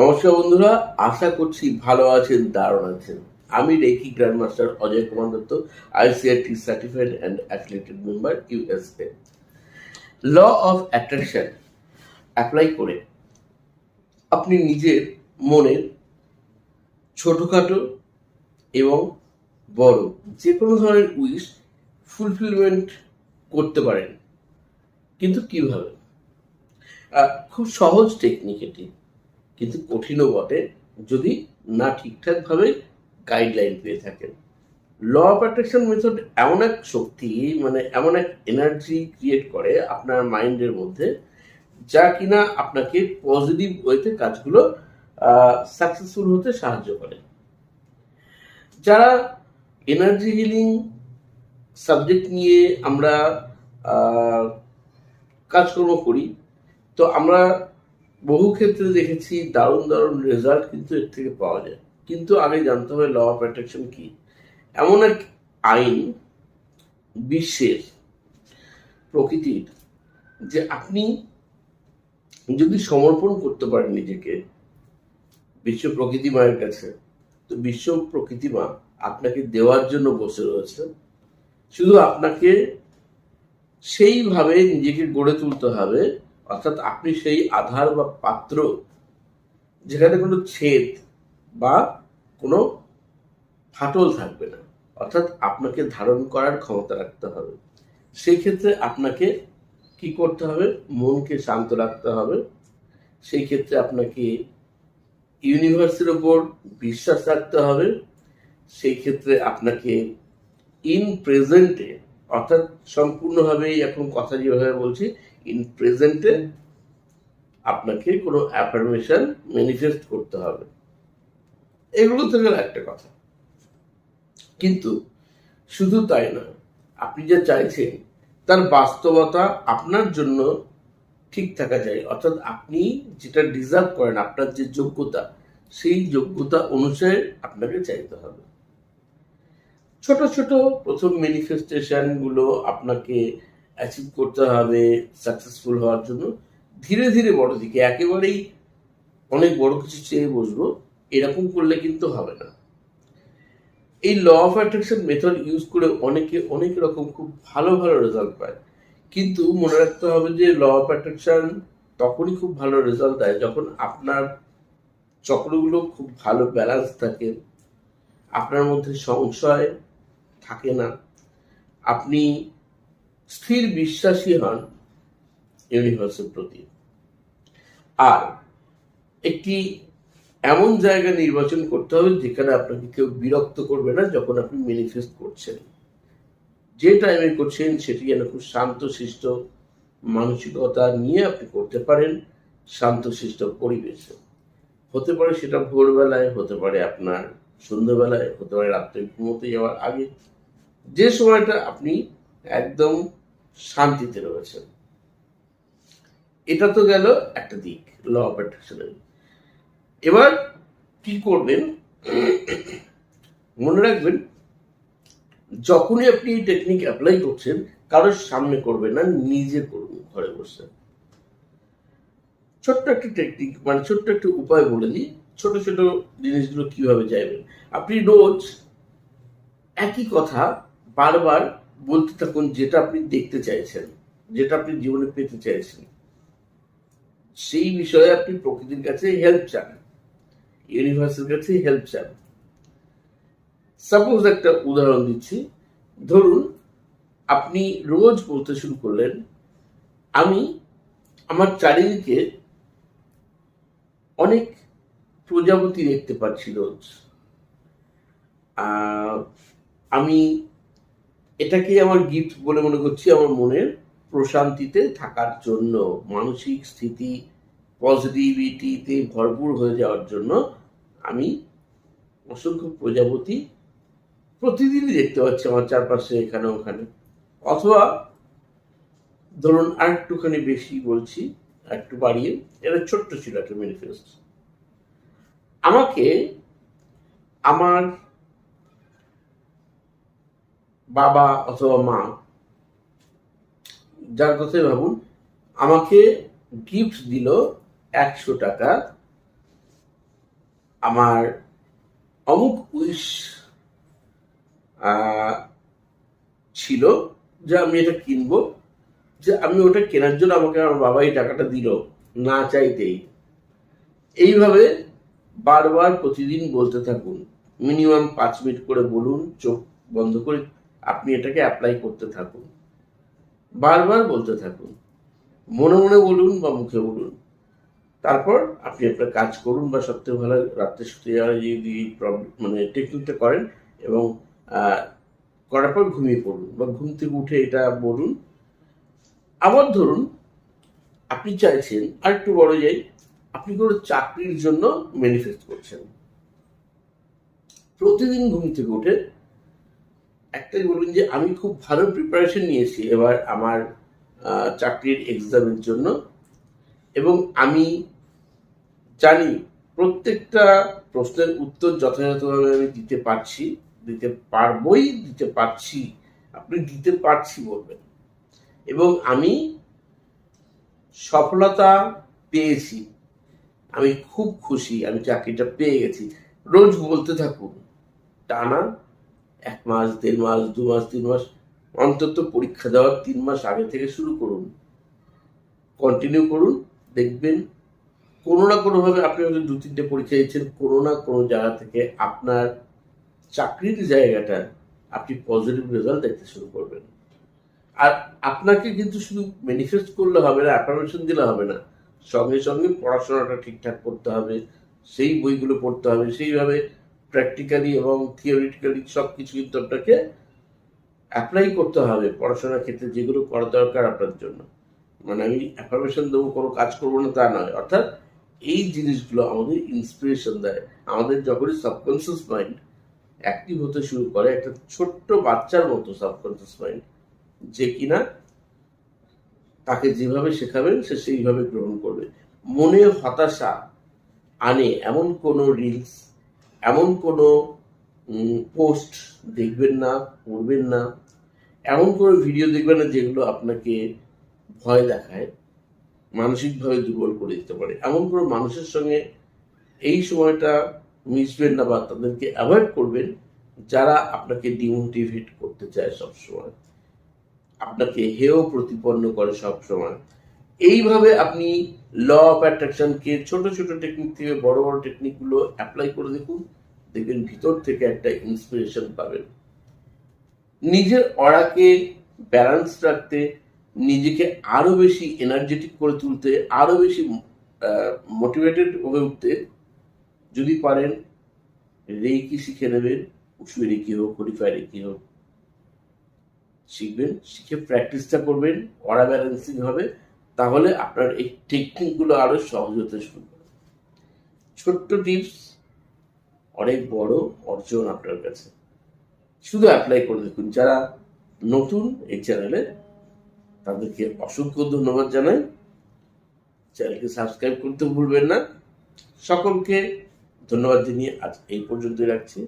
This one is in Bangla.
নমস্কার বন্ধুরা, আশা করছি ভালো আছেন, দারুণ আছেন। আমি reiki grandmaster Ajay Kumar Dutta, ICRT certified and affiliated member USA law of attraction apply করে আপনি নিজের মনের ছোটোখাটো এবং বড় যে কোনো ধরনের উইশ ফুলফিলমেন্ট করতে পারেন। কিন্তু কীভাবে? খুব সহজ টেকনিক এটি। কিন্তু কঠিনও বটে যদি না ঠিকঠাকভাবে গাইডলাইন পেয়ে থাকেন। ল অফ অ্যাট্রাকশন মেথড এমন এক শক্তি মানে এমন এক এনার্জি ক্রিয়েট করে আপনার মাইন্ডের মধ্যে, যা কিনা আপনাকে পজিটিভ ওয়েতে কাজগুলো সাকসেসফুল হতে সাহায্য করে। যারা এনার্জি হিলিং সাবজেক্ট নিয়ে আমরা কাজকর্ম করি, তো আমরা বহু ক্ষেত্রে দেখেছি দারুণ দারুণ রেজাল্ট কিন্তু এর থেকে পাওয়া যায়। কিন্তু আগে জানতে হবে ল অফ অ্যাট্রাকশন কি? এমন এক আইন বিশ্বের, প্রকৃতির, যে আপনি যদি সমর্পণ করতে পারেন নিজেকে, বিশ্ব প্রকৃতি মায়ের কাছে, তো বিশ্ব প্রকৃতি মা আপনাকে দেওয়ার জন্য বসে রয়েছে। শুধু আপনাকে সেইভাবে নিজেকে গড়ে তুলতে হবে অর্থাৎ আপনি সেই আধার বা পাত্র যেখানে কোনো ছেদ বা কোনো ফাটল থাকবে না, অর্থাৎ আপনাকে ধারণ করার ক্ষমতা রাখতে হবে। সেই ক্ষেত্রে আপনাকে কি করতে হবে? মনকে শান্ত রাখতে হবে। সেই ক্ষেত্রে আপনাকে ইউনিভার্সের ওপর বিশ্বাস রাখতে হবে। সেই ক্ষেত্রে আপনাকে ইন প্রেজেন্টে, অর্থাৎ সম্পূর্ণভাবেই এখন কথা যেভাবে বলছি ইন প্রেজেন্টে আপনাকে কোনো অ্যাফার্মেশন ম্যানিফেস্ট করতে হবে। এগুলো তো গেল একটা কথা। কিন্তু শুধু তাই না, আপনি যা চাইছেন, তার বাস্তবতা আপনার জন্য ঠিক থাকা চাই অর্থাৎ আপনি যেটা ডিজার্ভ করেন, আপনার যে যোগ্যতা, সেই যোগ্যতা অনুসারে আপনাকে চাইতে হবে। ছোট ছোট প্রথম ম্যানিফেস্টেশনগুলো আপনাকে অ্যাচিভ করতে হবে সাকসেসফুল হওয়ার জন্য। ধীরে ধীরে বড় দিকে, একেবারেই অনেক বড় কিছু চেয়ে বসবো, এরকম করলে কিন্তু হবে না। এই law of attraction method use করে অনেকে অনেক রকম খুব ভালো ভালো রেজাল্ট পায়। কিন্তু মনে রাখতে হবে যে ল অফ অ্যাট্রাকশন তখনই খুব ভালো রেজাল্ট দেয় যখন আপনার চক্রগুলো খুব ভালো ব্যালেন্স থাকে, আপনার মধ্যে সংশয় থাকে না। আপনি স্থির বিশ্বাসী হন ইউনিভার্সের প্রতি। আর একটি এমন জায়গা নির্বাচন করতে হবে যেখানে আপনাকে কেউ বিরক্ত করবে না যখন আপনি ম্যানিফেস্ট করছেন। যে টাইমে করছেন সেটি যেন খুব শান্তশিষ্ট মানসিকতা নিয়ে আপনি করতে পারেন, শান্তশিষ্ট পরিবেশে। হতে পারে সেটা ভোরবেলায়, হতে পারে আপনার সন্ধ্যাবেলায়, হতে পারে রাত্রে ঘুমোতে যাওয়ার আগে। যে সময়টা আপনি একদম শান্তিতে রয়েছেন এটা তো গেল একটা দিক ল অফ অ্যাট্রাকশনের এবার কি করবেন? মনে রাখবেন, যখনই আপনি এই টেকনিক অ্যাপ্লাই করছেন, কারোর সামনে করবেন না, নিজে করুন ঘরে বসে। ছোট্ট একটা টেকনিক মানে ছোট্ট একটা উপায় বলে দিই, ছোট ছোট জিনিসগুলো কীভাবে চাইবেন আপনি রোজ একই কথা বারবার বলতে থাকুন যেটা আপনি দেখতে চাইছেন, যেটা আপনি জীবনে পেতে চাইছেন, সেই বিষয়ে আপনি প্রকৃতির কাছে হেল্প চান ইউনিভার্সের কাছে হেল্প চান। সাপোজ একটা উদাহরণ দিচ্ছি। ধরুন, আপনি রোজ বলতে শুরু করলেন, আমি আমার চারিদিকে অনেক প্রজাপতি দেখতে পাচ্ছি রোজ। আমি এটাকে আমার গিফট বলে মনে করছি আমার মনের প্রশান্তিতে থাকার জন্য, মানসিক স্থিতি পজিটিভিটিতে ভরপুর হয়ে যাওয়ার জন্য আমি অসংখ্য প্রজাপতি প্রতিদিনই দেখতে পাচ্ছি আমার চারপাশে এখানে ওখানে। অথবা ধরুন আর একটুখানি বেশি বলছি একটু বাড়িয়ে, এটা ছোট্ট ছিল একটা ম্যানিফেস্ট আমাকে আমার বাবা অথবা মা, যার কথাই ভাবুন, আমাকে গিফট দিল একশো টাকা আমার অমুক উইশ ছিল যে আমি এটা কিনবো, যে আমি ওটা কেনার জন্য আমাকে আমার বাবা এই টাকাটা দিল, না চাইতেই। এইভাবে বারবার প্রতিদিন বলতে থাকুন মিনিমাম পাঁচ মিনিট করে বলুন, চোখ বন্ধ করে আপনি এটাকে অ্যাপ্লাই করতে থাকুন। বারবার বলতে থাকুন। মনে মনে বলুন বা মুখে বলুন। তারপর আপনি আপনার কাজ করুন বা সবথেকে ভালো রাত্রে শুতে যাওয়ার যদি মানে টেকনিকটা করেন এবং করার পর ঘুমিয়ে পড়ুন বা ঘুম থেকে উঠে এটা বলুন। আবার ধরুন, আপনি চাইছেন আর একটু বড় যাই আপনি কোনো চাকরির জন্য ম্যানিফেস্ট করছেন। প্রতিদিন ঘুম থেকে উঠে একটাই বলুন যে আমি খুব ভালো প্রিপারেশন নিয়েছি এবার আমার চাকরির এক্সামের জন্য। এবং আমি জানি প্রত্যেকটা প্রশ্নের উত্তর যথাযথভাবে আমি দিতে পারছি, দিতে পারবই, দিতে পারছি, আপনি দিতে পারছি বলবেন। এবং আমি সফলতা পেয়েছি। আমি খুব খুশি, আমি চাকরিটা পেয়ে গেছি। রোজ বলতে থাকুন, টানা এক মাস, দেড় মাস, দু মাস, তিন মাস, অন্তত পরীক্ষা দেওয়ার তিন মাস আগে থেকে শুরু করুন। কন্টিনিউ করুন, দেখবেন কোনো না কোনোভাবে আপনি হয়তো দু, তিনটে পরীক্ষা দিচ্ছেন, কোনো না কোনো জায়গা থেকে আপনার চাকরির জায়গাটা আপনি পজিটিভ রেজাল্ট দেখতে শুরু করবেন। আর আপনাকে কিন্তু শুধু ম্যানিফেস্ট করলে হবে না অ্যাফার্মেশন দিলে হবে না। সঙ্গে সঙ্গে পড়াশোনাটা ঠিকঠাক করতে হবে, সেই বইগুলো পড়তে হবে, সেইভাবে প্র্যাকটিক্যালি এবং থিওরিটিক্যালি সব কিছু কিন্তু আপনাকে অ্যাপ্লাই করতে হবে পড়াশোনার ক্ষেত্রে যেগুলো করা দরকার আপনার জন্য। মানে আমি অ্যাফার্মেশন দেবো, কোনো কাজ করব না, তা নয়। অর্থাৎ এই জিনিসগুলো আমাদের ইন্সপিরেশন দেয়। আমাদের যখনই সাবকনসিয়াস মাইন্ড অ্যাক্টিভ হতে শুরু করে, একটা ছোট্ট বাচ্চার মতো সাবকনসিয়াস মাইন্ড যে কিনা তাকে যেভাবে শেখাবেন, সে সেইভাবে গ্রহণ করবে। মনে হতাশা আনে এমন কোনো রিলস এমন কোনো পোস্ট দেখবেন না, পড়বেন না, এমন কোনো ভিডিও দেখবেন না যেগুলো আপনাকে ভয় দেখায়, মানসিকভাবে দুর্বল করে দিতে পারে। এমন কোনো মানুষের সঙ্গে এই সময়টা মিশবেন না বা তাদেরকে অ্যাভয়েড করবেন যারা আপনাকে ডিমোটিভেট করতে চায় সবসময়। আপনাকে হেয় প্রতিপন্ন করে সবসময়। এইভাবে আপনি ল অফ অ্যাট্রাকশনকে ছোট ছোট টেকনিক থেকে বড় বড় টেকনিকগুলো অ্যাপ্লাই করে দেখুন, দেখবেন ভিতর থেকে একটা ইন্সপিরেশন পাবেন। নিজের অড়াকে ব্যালেন্স রাখতে, নিজেকে আরও বেশি এনার্জেটিক করে তুলতে, আরও বেশি মোটিভেটেড হয়ে উঠতে, যদি পারেন রেকি শিখে নেবেন উসুই রেকি হোক হরিফাই রেকি হোক। শিখবেন, শিখে প্র্যাকটিসটা করবেন অরা ব্যালেন্সিং হবে। তাহলে আপনার এই টেকনিকগুলো আরও সহজ হতে শুরু করবে ছোট্ট টিপস অনেক বড় অর্জন আপনার কাছে। শুধু অ্যাপ্লাই করে দেখুন, যারা নতুন এই চ্যানেলে তাদেরকে অসংখ্য ধন্যবাদ জানাই। চ্যানেলকে সাবস্ক্রাইব করতে ভুলবেন না। সকলকে ধন্যবাদ জানিয়ে আজ এই পর্যন্তই রাখছি।